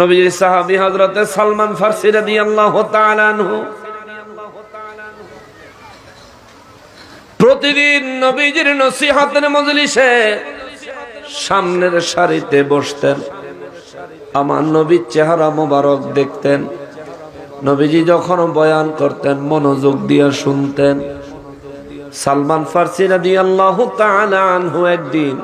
নবীজির সাহাবী হযরতে সালমান ফারসি তাআলা আনহু প্রতিদিন নবীজির নসিহতের মজলিসে সামনের সারিতে বসতেন। আমার নবীর চেহারা মোবারক দেখতেন। নবীজি যখন বয়ান করতেন, মনোযোগ দিয়ে শুনতেন। সালমান ফার্সি রাদি আল্লাহ আনহু একদিন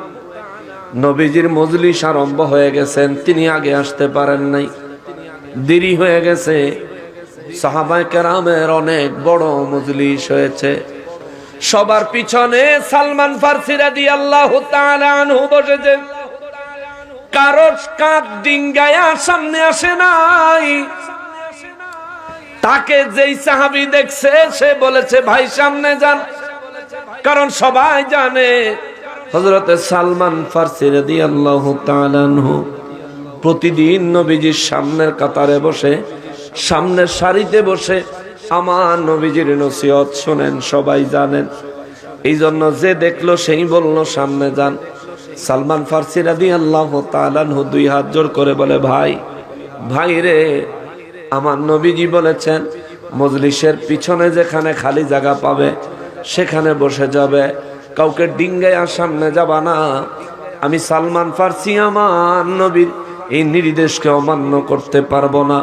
নবীজির মজলিস আরম্ভ হয়ে গেছেন, তিনি আগে আসতে পারেন নাই। দেরি হয়ে গেছে। সাহাবাই কেরামের অনেক বড় মজলিস হয়েছে। সবার পিছনে সালমান ফার্সি রাদি আল্লাহ বসেছে। কারও কাঁধ ডিঙ্গায়া সামনে আসে নাই। তাকে যেই সাহাবি দেখছে, সে বলেছে, ভাই, সামনে যান। কারণ সবাই জানে হজরতে সালমান ফার্সি তাআলা আনহু প্রতিদিন নবীজির সামনের কাতারে বসে, সামনের সারিতে বসে আমার নবীজির নসিহত শোনেন, সবাই জানেন। এই জন্য যে দেখল সেই বলল, সামনে যান। সালমান ফার্সি রাদিয়াল্লাহু তাআলা আনহু দুই হাত জোর করে বলে, ভাই ভাই রে, আমার নবীজি বলেছেন, মজলিসের পিছনে যেখানে খালি জায়গা পাবে, সেখানে বসে যাবে। কাউকে ডিঙ্গাইয়া সামনে যাবা না। আমি সালমান ফার্সি, আমার নবীর। এই নির্দেশকে অমান্য করতে পারব না।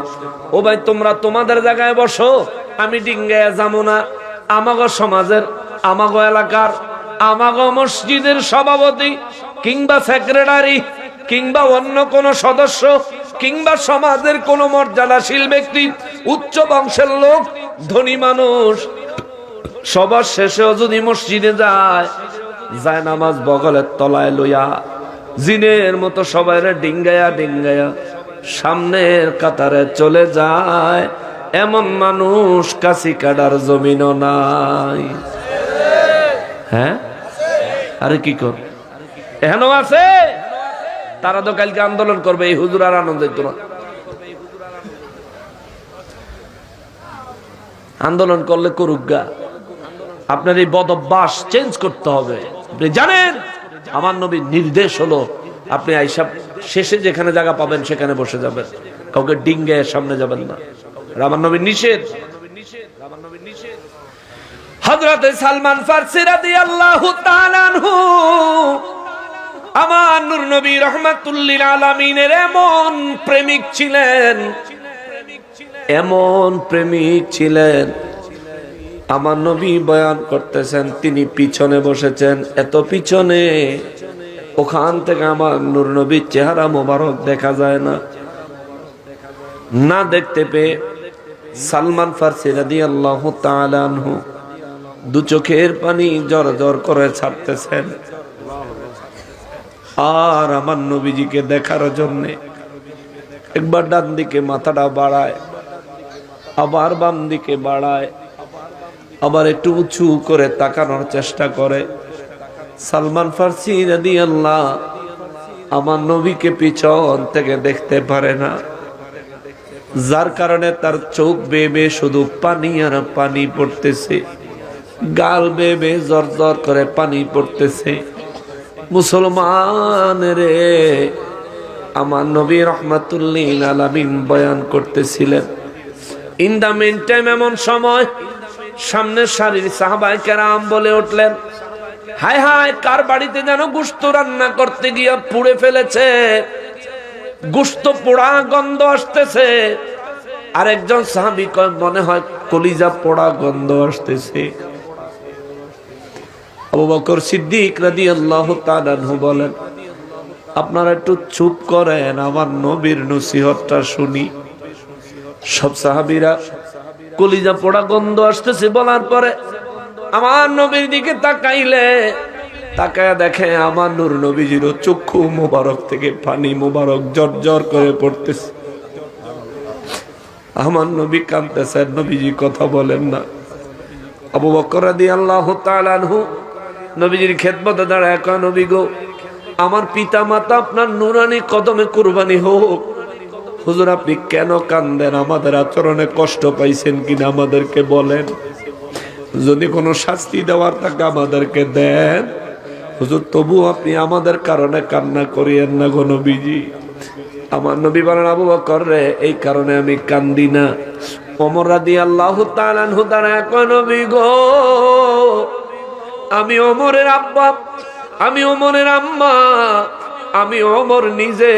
ও ভাই, তোমরা তোমাদের জায়গায় বসো। আমি ডিঙ্গাইয়া যাব না। আমাগো সমাজের, আমাগো এলাকার, আমাগো মসজিদের সভাপতি কিংবা সেক্রেটারি কিংবা অন্য কোন সদস্য কিংবা সমাজের কোন মর্যাদাশীল ব্যক্তি, উচ্চ বংশের লোক, ধনী মানুষ সবার শেষেও যদি মসজিদে যায় যায় নামাজ বগলের তলায় লইয়া, জিনের মতো সবাই ডিঙ্গায়া ডিঙ্গায়া সামনের কাতারে চলে যায়। এমন মানুষ কাশি কাটার জমিনও নাই। হ্যাঁ? আরে কি কর? এখনও আছে? তারা তো কালকে আন্দোলন করবে, এই হুজুর আর আনন্দ আন্দোলন করলে করুক গা। আপনার এই বদ অভ্যাস চেঞ্জ করতে হবে। আপনি জানেন, আমার নবীর নির্দেশ হলো, আপনি আইসা শেষে যেখানে জায়গা পাবেন সেখানে বসে যাবেন। কাউকে ডিঙ্গে সামনে যাবেন না। আমার নবীর নিষেধ। হজরত সালমান ফার্সি তাআলা আনহু, আমার নূর নবী রহমাতুল্লিল আলামিনের এমন প্রেমিক ছিলেন, এমন প্রেমিক ছিলেন আমার নবী বয়ান করতেছেন, তিনি পিছনে বসেছেন। এত পিছনে ওখান থেকে আমার নূর নবীর চেহারা মোবারক দেখা যায় না। না দেখতে পেয়ে সালমান ফার্সি রাদিয়াল্লাহু তাআলা আনহু দু চোখের পানি জর জর করে ছাড়তেছেন। আর আমার নবীজিকে দেখার জন্য একবার ডান দিকে মাথাটা বাড়ায়, আবার বাম দিকে বাড়ায় আবার একটু উঁচু করে তাকানোর চেষ্টা করে। সালমান ফার্সি রাদি আল্লাহ আমার নবীকে পিছন থেকে দেখতে পারে না। যার কারণে তার চোখ বেবে শুধু পানি আর পানি পড়তেছে। গাল বেবে জর জর করে পানি পড়তেছে। মুসলমান রে, আমার নবী রহমাতুল্লিন আলামিন বয়ান করতেছিলেন ইন দা মেন টাইম এমন সময় সামনের সারির সাহাবাই কেরাম বলে উঠলেন হায় হায় কার বাড়িতে যেন গুস্ত রান্না করতে গিয়ে পুড়ে ফেলেছে? গুস্ত পোড়া গন্ধ আসতেছে। আরেকজন সাহাবি কয়, মনে হয় কলিজা পোড়া গন্ধ আসতেছে। আবু বকর সিদ্দিক রাদিয়াল্লাহু তাআলা বলেন, আপনারা একটু চুপ করেন, আমার নবীর নসিহতটা শুনি। সব সাহাবীরা কলিজা পোড়া গন্ধ আসতেছে বলার পরে আমার নবীর দিকে তাকাইলে, তাকায় দেখে আমার নূর নবীজির চক্ষু মোবারক থেকে পানি মোবারক জর জর করে পড়তেছে। আমার নবী কাঁদতেছেন নবীজি কথা বলেন না। আবু বকর রাদিয়াল্লাহু তাআলা আনহু নবীজির খেদমতে দাঁড়ায় নবী গো, আমার পিতা মাতা আপনার নুরানি কদমে কুরবানি হোক হুজুর, আপনি কেন কান্দেন? আমাদের আচরণে কষ্ট পাইছেন কিনা আমাদেরকে বলেন। যদি কোনো শাস্তি দেওয়ার থাকে আমাদেরকে দেন। হুজুর তবু আপনি আমাদের কারণে কান্না করিয়েন না গো নবীজি। আমার নবী বলেন, আবু বকর রে, এই কারণে আমি কান্দি না। ওমর রাদি আল্লাহ তালানহু তারা নবী গো, আমি ওমরের আব্বা, আমি ওমরের আম্মা, আমি ওমর নিজে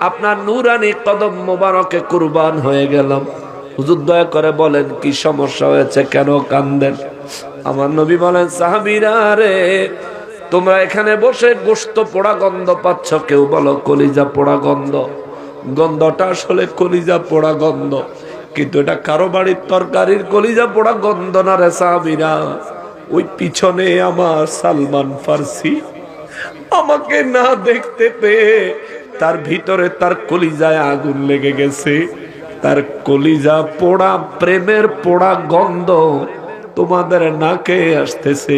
আপনার নুরানি কদম মোবারকে কুরবান হয়ে গেলাম। হুজুর দয়া করে বলেন, কি সমস্যা হয়েছে? কেন কান্দেন? আমার নবী বলেন, সাহাবিরা রে, তোমরা এখানে বসে গোস্ত পোড়া গন্ধ পাচ্ছ কেউ? বলো, কলিজা পোড়া গন্ধ। গন্ধটা আসলে কলিজা পোড়া গন্ধ। কিন্তু এটা কারও বাড়ির তরকারির কলিজা পোড়া গন্ধ না রে সাহাবিরা? ওই পিছনে আমার সালমান ফার্সি। আমাকে না দেখতে পেয়ে তার ভিতরে তার কলিজায় আগুন লেগে গেছে। তার কলিজা পোড়া, প্রেমের পোড়া গন্ধ তোমাদের নাকে আসতেছে।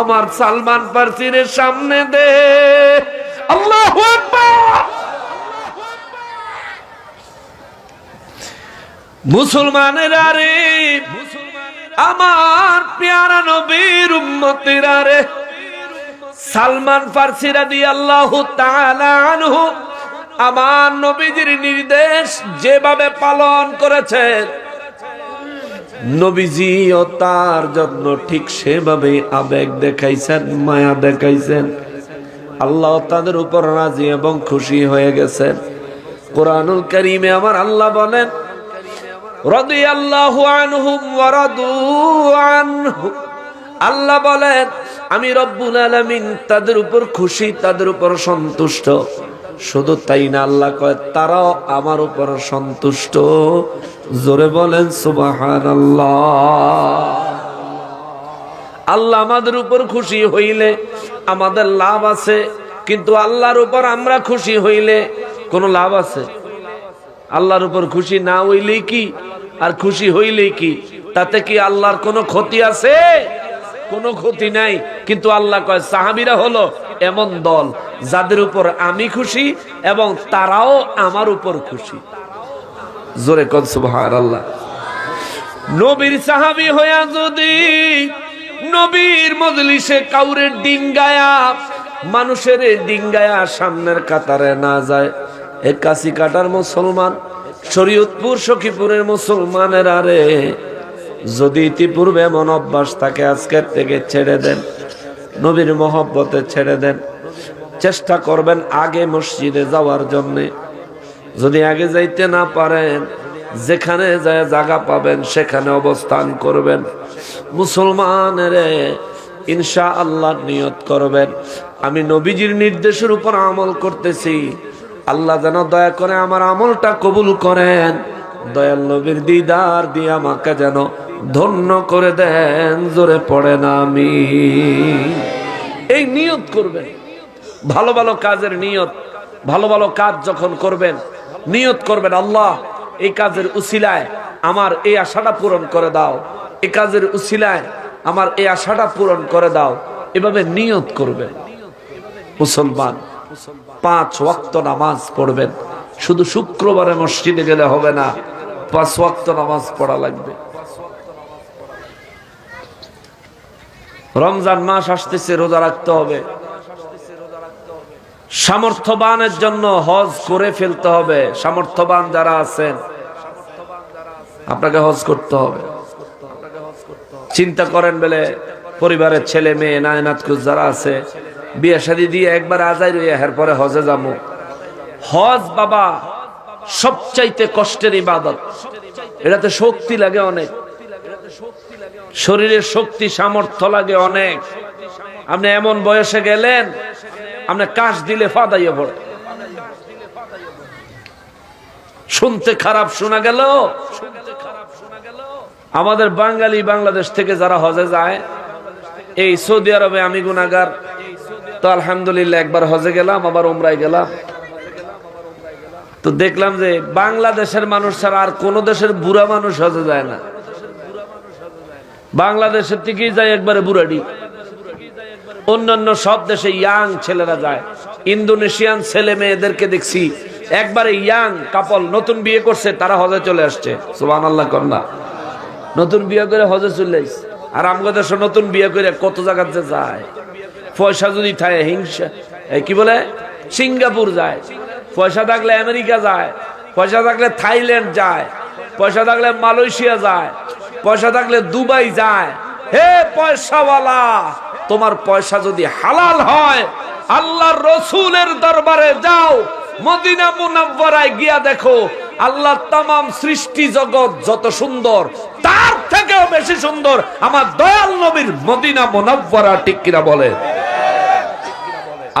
আমার সালমান ফার্সির সামনে দে। আল্লাহ মুসলমানের আরে আমার পেয়ারা নবীর উম্মতের আরে সালমান ফার্সি রাদি আল্লাহ আনহু আমার নবীজির নির্দেশ যেভাবে পালন করেছেন নবীজিও তার জন্য ঠিক সেভাবে আবেগ দেখাইছেন, মায়া দেখাইছেন। আল্লাহ তাদের উপর রাজি এবং খুশি হয়ে গেছেন। কোরআনুল করিমে আমার আল্লাহ বলেন আল্লাহ বলেন আমি রব্বুল আলমিন তাদের উপর খুশি, তাদের উপর সন্তুষ্ট। শুধু তাই না, আল্লাহ কয়, তারাও আমার উপর সন্তুষ্ট। জোরে বলেন সুবাহান আল্লাহ আমাদের উপর খুশি হইলে আমাদের লাভ আছে, কিন্তু আল্লাহর উপর আমরা খুশি হইলে কোনো লাভ আছে? আল্লাহর উপর খুশি না হইলেই কি? আর খুশি হইলেই কি? তাতে কি আল্লাহর কোনো ক্ষতি আছে? কোনো ক্ষতি নাই। কিন্তু আল্লাহ কয়, সাহাবিরা হলো এমন দল যাদের উপর আমি খুশি এবং তারাও আমার উপর খুশি। জোরে কন সুবহান আল্লাহ নবীর সাহাবি হইয়া যদি নবীর মজলিসে কাউরে ডিঙ্গায়া মানুষের ডিঙ্গায়া সামনের কাতারে না যায়। এ কাশি কাটার মুসলমান, শরীয়তপুর, সখীপুরের মুসলমানের আরে যদি ইতিপূর্বে এমন অভ্যাস থাকে, আজকের থেকে ছেড়ে দেন, নবীর মহব্বতে ছেড়ে দেন। চেষ্টা করবেন আগে মসজিদে যাওয়ার জন্যে। যদি আগে যাইতে না পারেন, যেখানে যায় জায়গা পাবেন, সেখানে অবস্থান করবেন। মুসলমানের ইনশা আল্লাহ নিয়ত করবেন। আমি নবীজির নির্দেশের উপর আমল করতেছি। আল্লাহ যেন দয়া করে আমার আমলটা কবুল করেন। দয়াল নবীর দিদার দিয়ে আমাকে যেন ধন্য করে দেন, জোরে পড়ে না আমি। এই নিয়ত করবেন। ভালো ভালো কাজের নিয়ত, ভালো ভালো কাজ যখন করবেন, নিয়ত করবেন, আল্লাহ, এই কাজের উসিলায় আমার এই আশাটা পূরণ করে দাও। এই কাজের উসিলায় আমার এই আশাটা পূরণ করে দাও। এভাবে নিয়ত করবেন। মুসলমান, পাঁচ ওয়াক্ত নামাজ পড়বেন। শুধু শুক্রবারে মসজিদে গেলে হবে না, পাঁচ ওয়াক্ত নামাজ পড়া লাগবে। রমজান মাস আসতেছে, রোজা রাখতে হবে। সামর্থ্যবানের জন্য হজ করে ফেলতে হবে। সামর্থ্যবান যারা আছেন, আপনাকে হজ করতে হবে। চিন্তা করেন বলে পরিবারের ছেলে মেয়ে নায়নাথ কুজ যারা আছে, বিয়ে শাদি দিয়ে একবার আজাই রইয়া পরে হজে যাব। হজ বাবা সবচাইতে কষ্টের ইবাদত। এটাতে শক্তি লাগে অনেক। শরীরের শক্তি, সামর্থ্য লাগে অনেক। আপনি এমন বয়সে গেলেন, আপনি কাশ দিলে ফাদাইয়া পড়ে। শুনতে খারাপ শোনা গেল। আমাদের বাঙালি বাংলাদেশ থেকে যারা হজে যায়, এই সৌদি আরবে আমি গুনাগার তো আলহামদুলিল্লাহ একবার হজে গেলাম, আবার ওমরায় গেলাম। তো দেখলাম যে বাংলাদেশের মানুষ ছাড়া আর কোন দেশের বুড়া মানুষ হজে যায় না। বাংলাদেশের থেকেই যায় একবারে বুড়াডি। অন্যান্য সব দেশে ইয়াং ছেলেরা যায়। ইন্দোনেশিয়ান ছেলে মেয়েদেরকে দেখছি, একবারে ইয়াং কাপল, নতুন বিয়ে করছে, তারা হজে চলে আসছে। সুবান আল্লাহ কন্যা নতুন বিয়ে করে হজে চলে আর আমগো দেশে নতুন বিয়ে করে কত জায়গাতে যায়। পয়সা যদি থাকে, হিংসা কি বলে? সিঙ্গাপুর যায়। পয়সা থাকলে আমেরিকা যায়। পয়সা থাকলে থাইল্যান্ড যায়। পয়সা থাকলে মালয়েশিয়া যায়। পয়সা থাকলে দুবাই যায়। হে পয়সাওয়ালা, তোমার পয়সা যদি হালাল হয় আল্লাহ রসুলের দরবারে যাও, মদিনা মুনাব্বরায় গিয়া দেখো আল্লাহ তাম সৃষ্টি জগৎ যত সুন্দর, তার থেকেও বেশি সুন্দর, আমার দয়াল নবীর মদিনা মুনাব্বরা ঠিক বলে?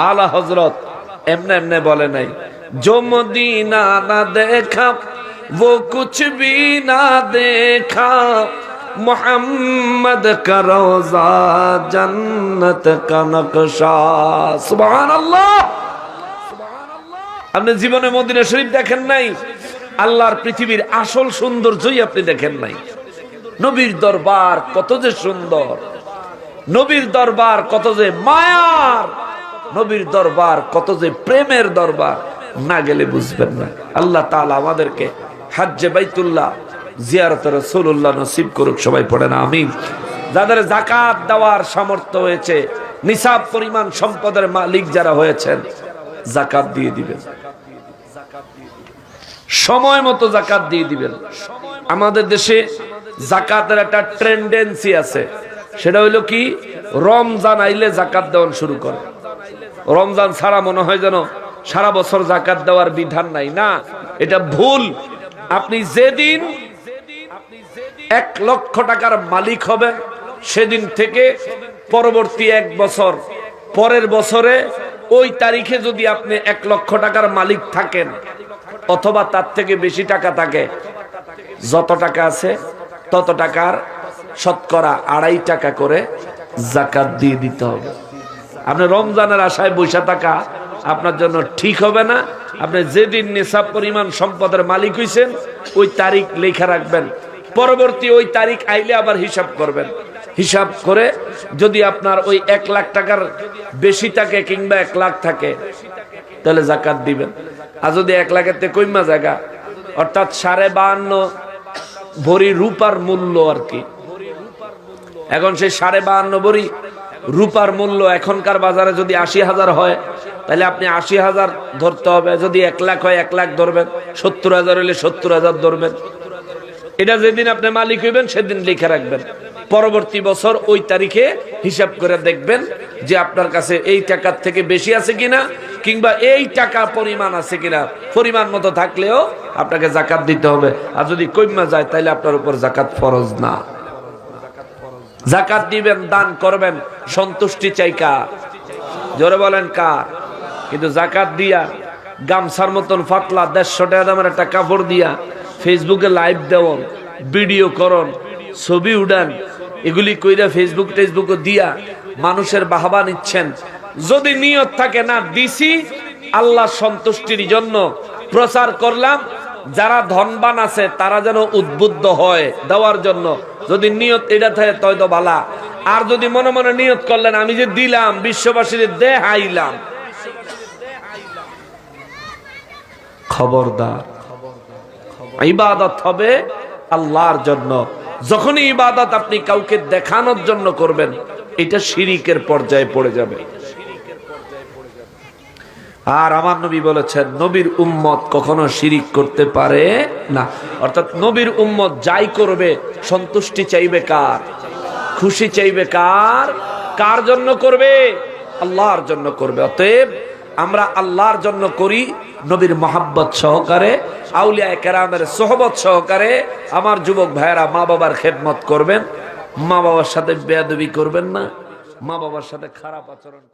আল্লাহ হজরত এমনে এমনে বলে নাই জমদিনা না দেখা وہ کچھ بھی نہ دیکھا محمد کا روزہ جنت کا نقشہ سبحان اللہ আপনি জীবনে মদিনা শরীফ দেখেন নাই? আল্লাহর পৃথিবীর আসল সৌন্দর্যই আপনি দেখেন নাই। নবীর দরবার কত যে সুন্দর। নবীর দরবার কত যে মায়ার। নবীর দরবার কত যে প্রেমের দরবার। না গেলে বুঝবেন না। আল্লাহ তালা আমাদেরকে হাজ্জে বাইতুল্লাহ, জিয়ারত রাসূলুল্লাহ নসিব করুক, সবাই পড়েন আমিন। যাদের জাকাত দেওয়ার সামর্থ্য হয়েছে, নিসাব পরিমাণ সম্পদের মালিক যারা হয়েছেন জাকাত দিয়ে দিবেন। সময় মতো জাকাত দিয়ে দিবেন। আমাদের দেশে জাকাতের একটা ট্রেন্ডেন্সি আছে, সেটা হইল কি, রমজান আইলে জাকাত দেওয়ান শুরু করে। রমজান ছাড়া মনে হয় যেন সারা বছর জাকাত দেওয়ার বিধান নাই। না, এটা ভুল। আপনি যেদিন এক লক্ষ টাকার মালিক হবেন সেদিন থেকে পরবর্তী এক বছর, পরের বছরে ওই তারিখে যদি আপনি এক লক্ষ টাকার মালিক থাকেন, অথবা তার থেকে বেশি টাকা থাকে, যত টাকা আছে তত টাকার শতকরা আড়াই টাকা করে জাকাত দিয়ে দিতে হবে। আপনি রমজানের আশায় বৈশা টাকা আপনার জন্য ঠিক হবে না। আপনি যেদিন নেশাব পরিমাণ সম্পদের মালিক হইছেন, ওই তারিখ লেখা রাখবেন। পরবর্তী ওই তারিখ আইলে আবার হিসাব করবেন। হিসাব করে যদি আপনার ওই এক লাখ টাকার বেশি থাকে কিংবা এক লাখ থাকে, তাহলে জাকাত দিবেন। আর যদি এক লাখের তে কইমা জায়গা, অর্থাৎ সাড়ে বাহান্ন ভরি রূপার মূল্য আর কি। এখন সেই সাড়ে বাহান্ন ভরি রূপার মূল্য এখনকার বাজারে যদি আশি হাজার হয়, তাহলে আপনি আশি হাজার ধরতে হবে। যদি এক লাখ হয়, এক লাখ ধরবেন। সত্তর হাজার হলে সত্তর হাজার ধরবেন। এটা যেদিন আপনি মালিক হইবেন, সেদিন লিখে রাখবেন। পরবর্তী বছর ওই তারিখে হিসাব করে দেখবেন যে আপনার কাছে এই টাকার থেকে বেশি আছে কিনা, কিংবা এই টাকা পরিমাণ আছে কিনা। পরিমাণ মতো থাকলেও আপনাকে জাকাত দিতে হবে। আর যদি কইমা যায়, তাহলে আপনার উপর জাকাত ফরজ না। জাকাত দিবেন, দান করবেন, সন্তুষ্টি চাই কার? জোরে বলেন কার? কিন্তু জাকাত দিয়া গামছার মতন ফাতলা দেড়শো টাকা দামের একটা কাপড় দিয়া ফেসবুকে লাইভ দেওয়ন, ভিডিও করন, ছবি উড়ান এগুলি কইরা ফেসবুক টেসবুকে দিয়া মানুষের বাহবা নিচ্ছেন। যদি নিয়ত থাকে, না, দিছি, আল্লাহ সন্তুষ্টির জন্য প্রচার করলাম যারা ধনবান আছে, তারা যেন উদ্বুদ্ধ হয় দেওয়ার জন্য। যদি নিয়ত এটা থাকে, তয় তো ভালা আর যদি মনে মনে নিয়ত করলেন, আমি যে দিলাম, বিশ্ববাসীর দেহাইলাম খবরদার। ইবাদত হবে আল্লাহর জন্য। যখনই ইবাদত আপনি কাউকে দেখানোর জন্য করবেন, এটা শিরিকের পর্যায়ে পড়ে যাবে। আর আমার নবী বলেছেন, নবীর উম্মত কখনো শিরিক করতে পারে না। অর্থাৎ নবীর উম্মত যাই করবে, সন্তুষ্টি চাইবে কার? খুশি চাইবে কার? কার জন্য করবে? আল্লাহর জন্য করবে। অতএব আমরা আল্লাহর জন্য করি নবীর মোহাব্বত সহকারে আউলিয়া কেরামের সোহবত সহকারে আমার যুবক ভাইয়েরা মা বাবার খেদমত করবেন। মা বাবার সাথে বেয়াদবি করবেন না। মা বাবার সাথে খারাপ আচরণ